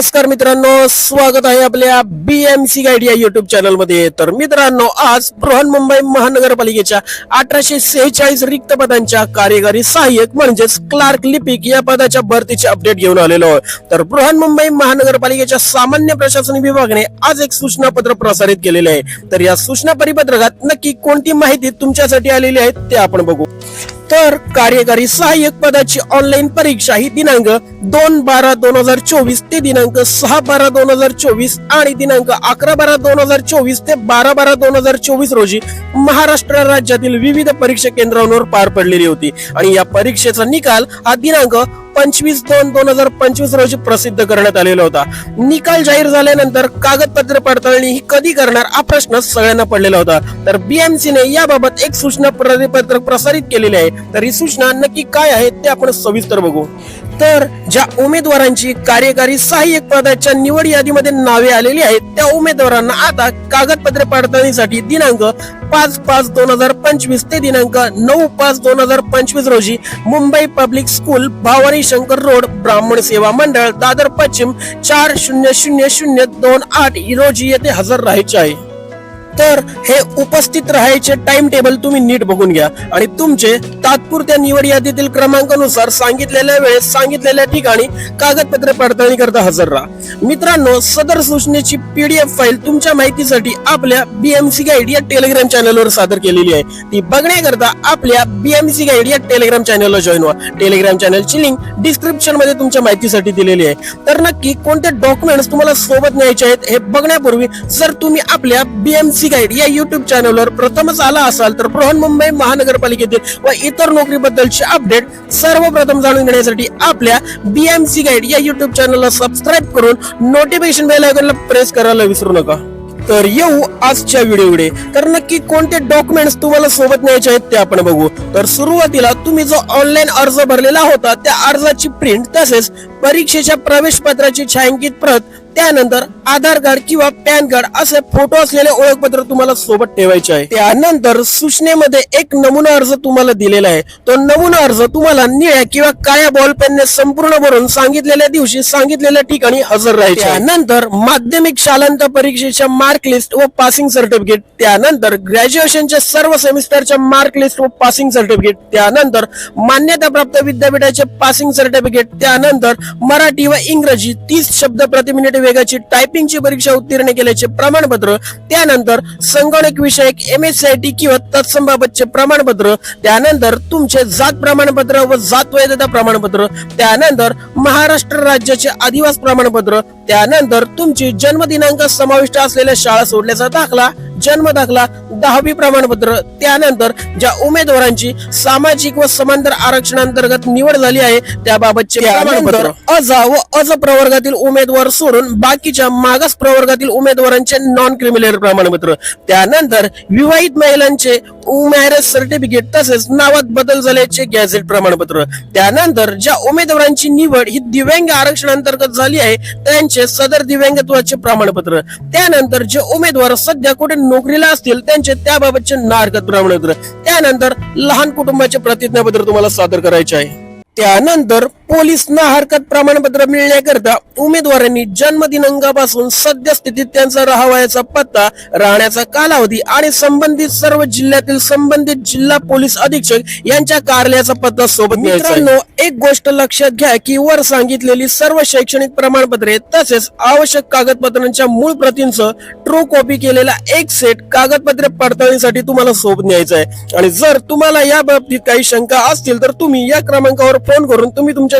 नमस्कार मित्रांनो स्वागत आहे आपल्या बीएमसी गाईड या युट्यूब चॅनलमध्ये तर मित्रांनो आज बृहन्मुंबई महानगरपालिकेच्या अठराशे सेहेचाळीस रिक्त पदांच्या कार्यकारी सहाय्यक म्हणजेच क्लार्क लिपिक या पदाच्या भरतीचे अपडेट घेऊन आलेलो आहे तर बृहन्मुंबई महानगरपालिकेच्या सामान्य प्रशासन विभागाने आज एक सूचना पत्र प्रसारित केलेले आहे. तर या सूचना परिपत्रकात नक्की कोणती माहिती तुमच्यासाठी आलेली आहे ते आपण बघू. तर कार्यकारी सहाय्यक पदाची ऑनलाईन परीक्षा ही दिनांक दोन बारा दोन हजार चोवीस ते दिनांक सहा बारा दोन हजार चोवीस आणि दिनांक अकरा बारा दोन हजार चोवीस ते बारा बारा दोन हजार चोवीस रोजी महाराष्ट्र राज्यातील विविध परीक्षा केंद्रांवर पार पडलेली होती. आणि या परीक्षेचा निकाल हा दिनांक पंचवीस दोन दोन हजार पंचवीस रोजी प्रसिद्ध करण्यात आलेला होता. निकाल जाहीर झाल्यानंतर कागदपत्र पडताळणी ही कधी करणार हा प्रश्न सगळ्यांना पडलेला होता. तर बीएमसी ने याबाबत एक सूचना परिपत्रक प्रसारित केलेली आहे. तर ही सूचना नक्की काय आहे ते आपण सविस्तर बघू. तर ज्या उमेदवारांची कार्यकारी सहाय्यक पदाच्या निवड यादीमध्ये नावे आलेली आहेत त्या उमेदवारांना आता कागदपत्रे पडताळणीसाठी दिनांक पाच पाच दोन हजार पंचवीस ते दिनांक नऊ पाच दोन हजार पंचवीस रोजी मुंबई पब्लिक स्कूल भावारी शंकर रोड ब्राह्मण सेवा मंडळ दादर पश्चिम चार शून्य शून्य शून्य दोन आठ रोजी येथे हजर राहायचे आहे. तर हे उपस्थित राहायचे टाइम टेबल तुम्ही नीट बघून घ्या. आणि तुमचे तात्पुरत्या निवड यादीतील क्रमांकानुसार सांगितलेल्या वेळेस सांगितलेल्या ठिकाणी कागदपत्रे पडताळणी करता हजर राहा. मित्रांनो सदर सूचनेची पीडीएफ फाईल तुमच्या माहितीसाठी आपल्या बीएमसी गाईड या टेलिग्राम चॅनलवर सादर केलेली आहे. ती बघण्याकरता आपल्या बीएमसी गाईड या टेलिग्राम चॅनलला जॉईन व्हा. टेलिग्राम चॅनलची लिंक डिस्क्रिप्शनमध्ये तुमच्या माहितीसाठी दिलेली आहे. तर नक्की कोणते डॉक्युमेंट्स तुम्हाला सोबत न्यायचे आहेत हे बघण्यापूर्वी जर तुम्ही आपल्या बीएमसी गाईड या युट्यूब चॅनलवर प्रथमच आला असाल तर बृहन्मुंबई महानगरपालिकेतील व इतर नोकरीबद्दलचे अपडेट सर्वप्रथम जाणून घेण्यासाठी आपल्या बीएमसी गाईड या युट्यूब चॅनलला सबस्क्राईब करून नोटिफिकेशन बेल आयकॉनला प्रेस करायला विसरू नका. तर येऊ आजच्या व्हिडिओकडे तर नक्की कोणते डॉक्युमेंट्स तुम्हाला सोबत न्यायचे आहेत ते आपण बघू. तर सुरुवातीला तुम्ही जो ऑनलाईन अर्ज भरलेला होता त्या अर्जाची प्रिंट तसेच परीक्षेच्या प्रवेश पत्राची छायांकित प्रत त्यानंतर आधार कार्ड किंवा पॅन कार्ड असे फोटो असलेले ओळखपत्र तुम्हाला सोबत ठेवायचे आहे. त्यानंतर सूचनेमध्ये एक नमुना अर्ज तुम्हाला दिलेला आहे. तो नमुना अर्ज तुम्हाला निळ्या किंवा काळ्या बॉल पेनने संपूर्ण भरून सांगितलेल्या दिवशी सांगितलेल्या ठिकाणी हजर राहायचे त्यानंतर माध्यमिक शालांत परीक्षेच्या मार्क लिस्ट व पासिंग सर्टिफिकेट त्यानंतर ग्रॅज्युएशनच्या सर्व सेमिस्टरच्या मार्क लिस्ट व पासिंग सर्टिफिकेट त्यानंतर मान्यताप्राप्त विद्यापीठाचे पासिंग सर्टिफिकेट त्यानंतर मराठी व इंग्रजी तीस शब्द प्रति मिनिट वेगाची टायपिंगची परीक्षा उत्तीर्ण केल्याचे प्रमाणपत्र त्यानंतर संगणक विषयक एम एस आय टी किंवा तत्संबाबतचे प्रमाणपत्र त्यानंतर तुमचे जात प्रमाणपत्र व जात वैधता प्रमाणपत्र त्यानंतर महाराष्ट्र राज्याचे आदिवास प्रमाणपत्र त्यानंतर तुमची जन्मदिनांक समाविष्ट असलेल्या शाळा सोडल्याचा दाखला जन्म दाखला दहावी प्रमाणपत्र. त्यानंतर ज्या उमेदवारांची सामाजिक व समांतर आरक्षणांतर्गत निवड झाली आहे त्याबाबतचे प्रमाणपत्र. अजा व अज प्रवर्गातील उमेदवार सोडून बाकीच्या मागास प्रवर्गातील उमेदवारांचे नॉन क्रिमिनल प्रमाणपत्र. त्यानंतर विवाहित महिलांचे मॅरेज सर्टिफिकेट तसेच नावात बदल झाल्याचे गॅझेट प्रमाणपत्र. त्यानंतर ज्या उमेदवारांची निवड ही दिव्यांग आरक्षणांतर्गत झाली आहे त्यांचे सदर दिव्यांगत्वाचे प्रमाणपत्र. त्यानंतर जे उमेदवार सध्या कुठे नोकरीला असतील त्यांचे त्याबाबतचे नारकत प्रमाणपत्र त्यानंतर लहान कुटुंबाचे प्रतिज्ञापत्र तुम्हाला सादर करायचे आहे. त्यानंतर पोलीस न हरकत प्रमाणपत्र मिळण्याकरता उमेदवारांनी जन्मदिनांकापासून सद्यस्थितीत त्यांचा राहावयाचा पत्ता राहण्याचा कालावधी आणि संबंधित सर्व जिल्ह्यातील संबंधित जिल्हा पोलीस अधीक्षक यांच्या कार्यालयाचा पत्ता सोबत मित्रांनो एक गोष्ट लक्षात घ्या की वर सांगितलेली सर्व शैक्षणिक प्रमाणपत्रे तसेच आवश्यक कागदपत्रांच्या मूळ प्रतींचं ट्रू कॉपी केलेला एक सेट कागदपत्रे पडताळणीसाठी तुम्हाला सोबत न्यायचा आहे. आणि जर तुम्हाला या बाबतीत काही शंका असतील तर तुम्ही या क्रमांकावर फोन करून तुम्ही तुमच्या